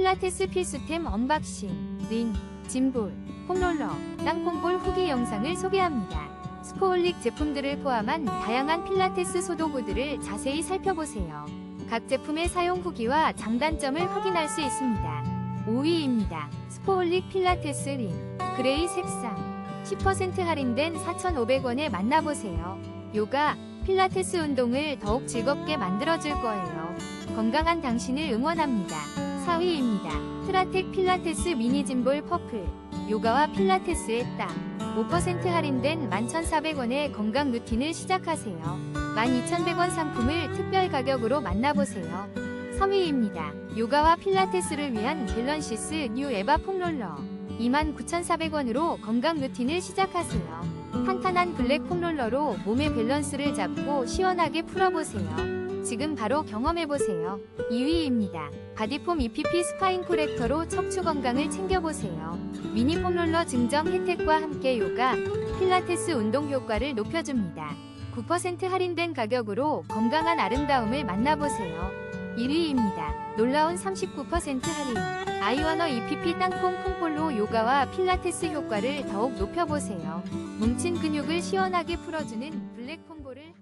필라테스 필수템 언박싱, 링, 짐볼, 폼롤러, 땅콩볼 후기 영상을 소개합니다. 스포올릭 제품들을 포함한 다양한 필라테스 소도구들을 자세히 살펴보세요. 각 제품의 사용 후기와 장단점을 확인할 수 있습니다. 5위입니다. 스포올릭 필라테스 링, 그레이 색상. 10% 할인된 4,500원에 만나보세요. 요가, 필라테스 운동을 더욱 즐겁게 만들어줄 거예요. 건강한 당신을 응원합니다. 4위입니다. 트라텍 필라테스 미니 짐볼 퍼플. 요가와 필라테스의 땀. 5% 할인된 11,400원의 건강 루틴을 시작하세요. 12,100원 상품을 특별 가격으로 만나보세요. 3위입니다. 요가와 필라테스를 위한 밸런시스 뉴 에바 폼롤러. 29,400원으로 건강 루틴을 시작하세요. 탄탄한 블랙 폼롤러로 몸의 밸런스를 잡고 시원하게 풀어보세요. 지금 바로 경험해보세요. 2위입니다. 바디폼 EPP 스파인 코렉터로 척추 건강을 챙겨보세요. 미니 폼롤러 증정 혜택과 함께 요가, 필라테스 운동 효과를 높여줍니다. 9% 할인된 가격으로 건강한 아름다움을 만나보세요. 1위입니다. 놀라운 39% 할인. 아이워너 EPP 땅콩 콩볼로 요가와 필라테스 효과를 더욱 높여보세요. 뭉친 근육을 시원하게 풀어주는 블랙 폼볼을